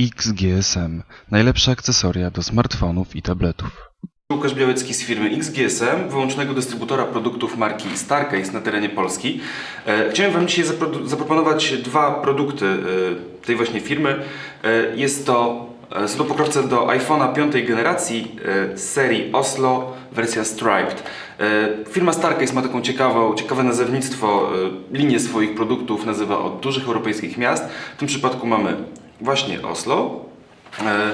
XGSM. Najlepsze akcesoria do smartfonów i tabletów. Łukasz Białecki z firmy XGSM, wyłącznego dystrybutora produktów marki Starcase na terenie Polski. E, Chciałem Wam dzisiaj zapro- zaproponować dwa produkty e, tej właśnie firmy. E, Jest to, są to pokrowce do iPhone'a piątej generacji z serii Oslo, wersja Striped. Firma Starcase ma taką ciekawą, ciekawe nazewnictwo, linię swoich produktów nazywa od dużych europejskich miast. W tym przypadku mamy właśnie Oslo. E,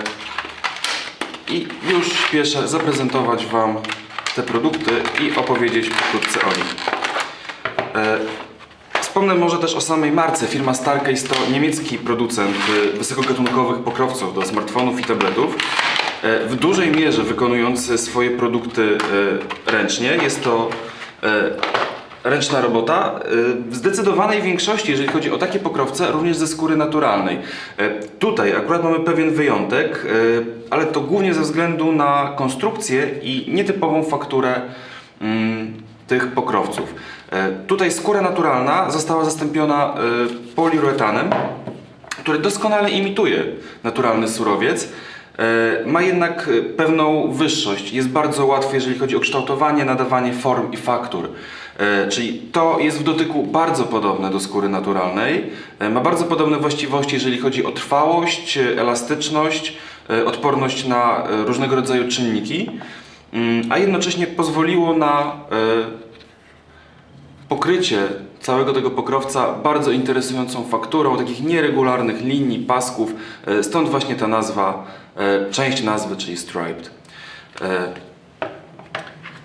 i już śpieszę zaprezentować Wam te produkty i opowiedzieć pokrótce o nich. E, Wspomnę może też o samej marce. Firma Starcase to niemiecki producent e, wysokogatunkowych pokrowców do smartfonów i tabletów. W dużej mierze wykonujący swoje produkty ręcznie. Jest to ręczna robota. e, W zdecydowanej większości, jeżeli chodzi o takie pokrowce, również ze skóry naturalnej. E, Tutaj akurat mamy pewien wyjątek, e, ale to głównie ze względu na konstrukcję i nietypową fakturę mm, tych pokrowców. Tutaj skóra naturalna została zastąpiona poliuretanem, który doskonale imituje naturalny surowiec. E, Ma jednak e, pewną wyższość. Jest bardzo łatwy, jeżeli chodzi o kształtowanie, nadawanie form i faktur. E, Czyli to jest w dotyku bardzo podobne do skóry naturalnej. Ma bardzo podobne właściwości, jeżeli chodzi o trwałość, elastyczność, odporność na różnego rodzaju czynniki, Mm, a jednocześnie pozwoliło na pokrycie całego tego pokrowca bardzo interesującą fakturą takich nieregularnych linii, pasków. E, Stąd właśnie ta nazwa, e, część nazwy, czyli striped. E,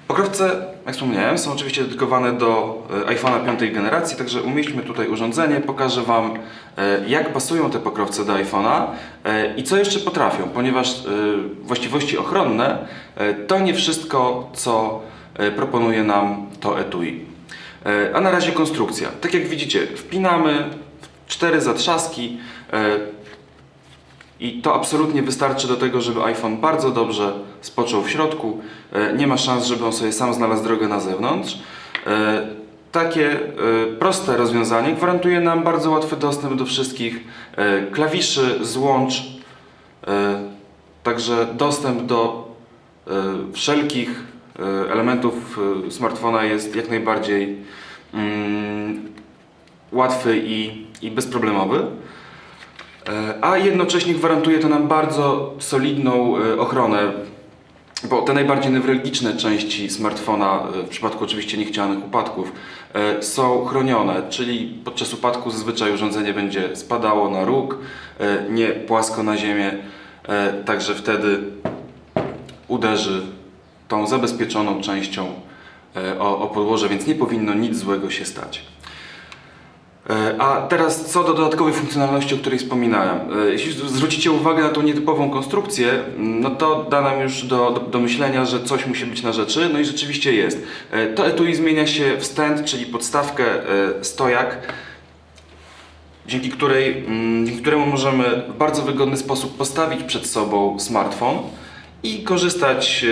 Pokrowce, jak wspomniałem, są oczywiście dedykowane do iPhone'a piątej generacji, także umieśćmy tutaj urządzenie, pokażę Wam jak pasują te pokrowce do iPhone'a i co jeszcze potrafią, ponieważ właściwości ochronne to nie wszystko, co proponuje nam to etui. E, A na razie konstrukcja. Tak jak widzicie, wpinamy cztery zatrzaski e, i to absolutnie wystarczy do tego, żeby iPhone bardzo dobrze spoczął w środku. E, Nie ma szans, żeby on sobie sam znalazł drogę na zewnątrz. Takie proste rozwiązanie gwarantuje nam bardzo łatwy dostęp do wszystkich klawiszy, złącz, także dostęp do wszelkich elementów e, smartfona jest jak najbardziej mm, łatwy i, i bezproblemowy. E, A jednocześnie gwarantuje to nam bardzo solidną e, ochronę, bo te najbardziej newralgiczne części smartfona, e, w przypadku oczywiście niechcianych upadków, e, są chronione, czyli podczas upadku zazwyczaj urządzenie będzie spadało na róg, e, nie płasko na ziemię, e, także wtedy uderzy tą zabezpieczoną częścią e, o, o podłoże, więc nie powinno nic złego się stać. E, A teraz co do dodatkowej funkcjonalności, o której wspominałem. E, Jeśli zwrócicie uwagę na tą nietypową konstrukcję, m, no to da nam już do, do, do myślenia, że coś musi być na rzeczy, no i rzeczywiście jest. To etui zmienia się w czyli podstawkę stojak, dzięki, której, mm, dzięki któremu możemy w bardzo wygodny sposób postawić przed sobą smartfon i korzystać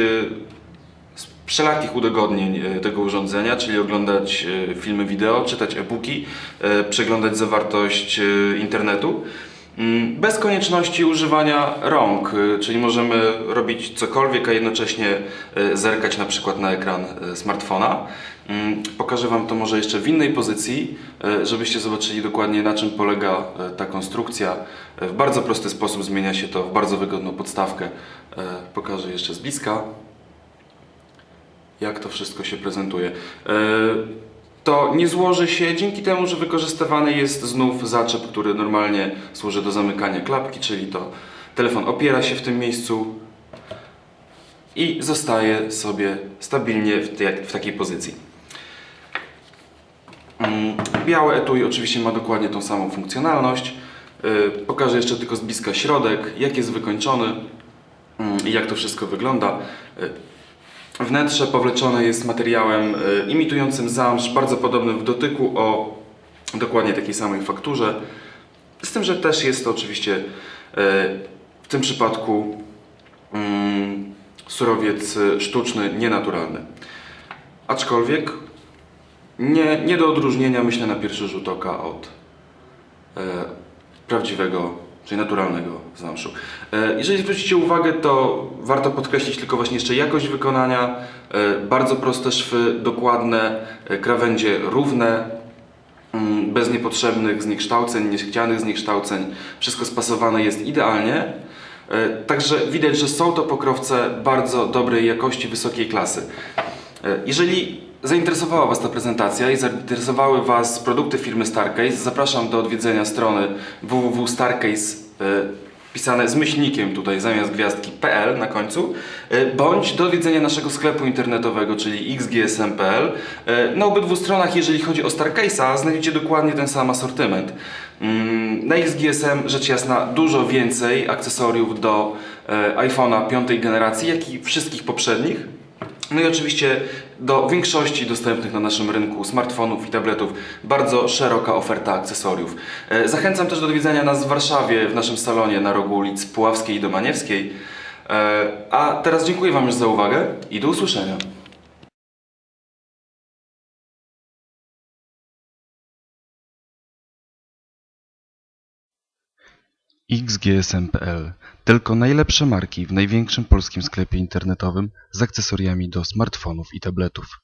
wszelakich udogodnień e, tego urządzenia, czyli oglądać e, filmy wideo, czytać e-booki, e, przeglądać zawartość internetu. mm, Bez konieczności używania rąk, czyli możemy robić cokolwiek, a jednocześnie zerkać na przykład na ekran smartfona. Mm, Pokażę Wam to może jeszcze w innej pozycji, żebyście zobaczyli dokładnie na czym polega ta konstrukcja. W bardzo prosty sposób zmienia się to w bardzo wygodną podstawkę. Pokażę jeszcze z bliska jak to wszystko się prezentuje. E, To nie złoży się dzięki temu, że wykorzystywany jest znów zaczep, który normalnie służy do zamykania klapki, czyli to telefon opiera się w tym miejscu i zostaje sobie stabilnie w, tej, w takiej pozycji. Mm, Białe etui oczywiście ma dokładnie tą samą funkcjonalność. E, Pokażę jeszcze tylko z bliska środek, jak jest wykończony mm, i jak to wszystko wygląda. Wnętrze powleczone jest materiałem e, imitującym zamsz, bardzo podobnym w dotyku o dokładnie takiej samej fakturze. Z tym, że też jest to oczywiście e, w tym przypadku mm, surowiec e, sztuczny, nienaturalny. Aczkolwiek nie, nie do odróżnienia, myślę, na pierwszy rzut oka od prawdziwego czyli naturalnego zamszu. E, Jeżeli zwrócicie uwagę, to warto podkreślić tylko właśnie jeszcze jakość wykonania. E, Bardzo proste szwy, dokładne, e, krawędzie równe, mm, bez niepotrzebnych zniekształceń, niechcianych zniekształceń. Wszystko spasowane jest idealnie. Także widać, że są to pokrowce bardzo dobrej jakości, wysokiej klasy. Jeżeli zainteresowała Was ta prezentacja i zainteresowały Was produkty firmy Starcase, zapraszam do odwiedzenia strony www.starcase e, pisane z myślnikiem tutaj zamiast gwiazdki.pl na końcu, e, bądź do odwiedzenia naszego sklepu internetowego, czyli xgsm.pl. E, Na obydwu stronach, jeżeli chodzi o Starcase'a, znajdziecie dokładnie ten sam asortyment. Mm, Na XGSM rzecz jasna dużo więcej akcesoriów do iPhone'a piątej generacji, jak i wszystkich poprzednich. No i oczywiście do większości dostępnych na naszym rynku smartfonów i tabletów bardzo szeroka oferta akcesoriów. E, Zachęcam też do odwiedzenia nas w Warszawie w naszym salonie na rogu ulic Puławskiej i Domaniewskiej. E, A teraz dziękuję Wam już za uwagę i do usłyszenia. xgsm.pl Tylko najlepsze marki w największym polskim sklepie internetowym z akcesoriami do smartfonów i tabletów.